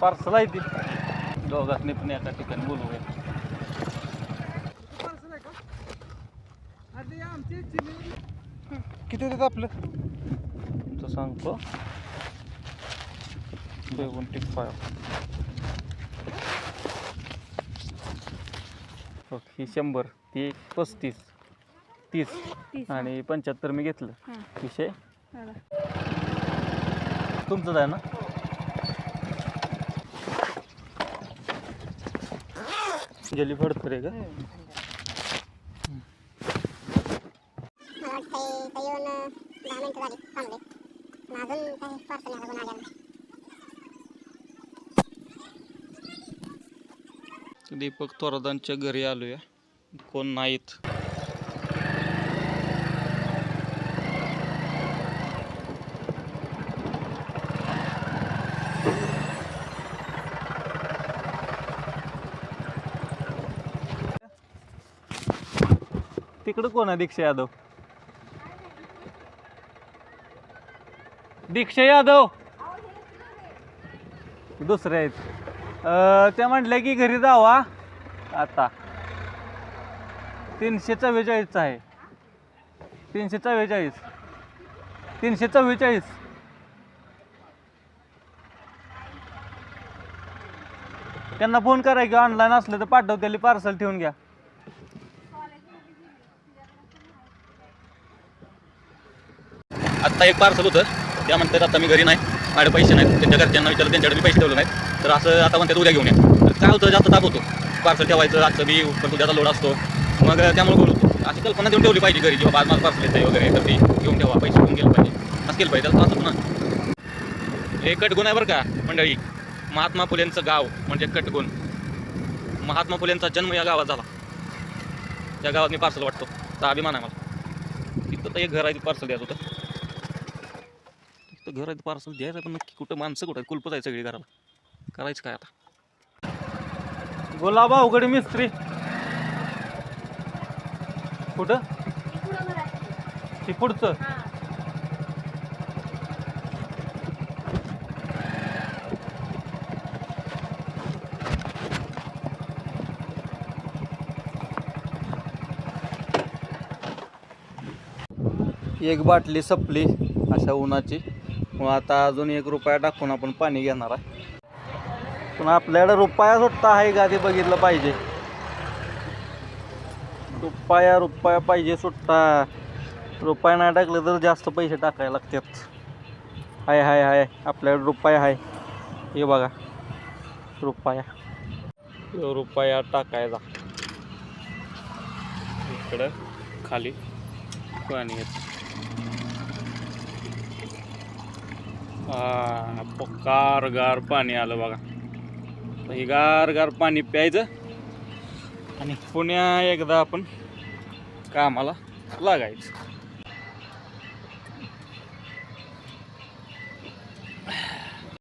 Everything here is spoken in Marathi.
पार्सल आहे ती. दोघांनी पण एका ठिकाणी बोलवूया किती होतात आपलं? तुमचं सांगतो. सेवन्टी फाय ही शंभर ती पस्तीस तीस तीस आणि पंच्याहत्तर मी घेतलं. विषय? चला. तुमचंच आहे ना? कोण आलेलं नाही. दीपक थोरादांच्या घरी आलोया. कोण नाहीत? तिकडं कोण आहे दीक्षा यादव? दीक्षा यादव? दुसरे आहेत. त्या म्हटल्या की घरी जावा. आता. तीनशे चव्वेचाळीसचा आहे. तीनशे चव्वेचाळीस. तीनशे चव्वेचाळीस. त्यांना फोन करा की ऑनलाईन असलं तर पाठव त्याला पार्सल ठेवून घ्या. आत्ता एक पार्सल होतं. त्या म्हणतात आता मी घरी नाही माझे पैसे नाहीत त्यांच्या घरच्यांना विचारलं त्यांच्याकडे मी पैसे ठेवले नाहीत. तर असं आता म्हणतात उद्या घेऊन या. तर काय होतं जास्त ताप होतो. पार्सल ठेवायचं आजचं बी पण उद्याचा लोड असतो. मग त्यामुळे बोलतो अशी कल्पना देऊन ठेवली पाहिजे घरी किंवा आज माझं पार्सल येतं वगैरे तर ती घेऊन ठेवा पैसे घेऊन गेलं पाहिजे. असं केलं पाहिजे त्याला त्रास होतो ना. हे कटगुण आहे बरं का मंडळी. महात्मा फुलेंचं गाव म्हणजे कटगुण. महात्मा फुलेंचा जन्म या गावात झाला. त्या गावात मी पार्सल वाटतो. तर अभिमान आहे मला. तिथं तर एक घर आहे पार्सल द्यायचं होतं. तिथं घर आहे पार्सल द्यायचं पण नक्की कुठं माणसं कुठं कुलपच आहे सगळी घराला. करायचं काय आता? गुलाबा उघडी मिस्त्री. कुठं? ती पुढचं. एक बाटली संपली अशा उन्हाची. मग आता अजून एक रुपया टाकून आपण पाणी घेणार आहे. पण आपल्याकडे रुपया सुट्टा आहे का ते बघितलं पाहिजे. रुपया रुपया पाहिजे सुट्टा रुपया नाही टाकलं तर जास्त पैसे टाकायला लागतात. हाय हाय हाय. आपल्याकडे रुपया आहे. हे बघा. रुपया. रुपया टाकायचा. इकडं खाली पाणी येतं. गार गार पाणी आलं बघा. हे गार गार पाणी प्यायचं. आणि पुण्या एकदा आपण कामाला लागायचं.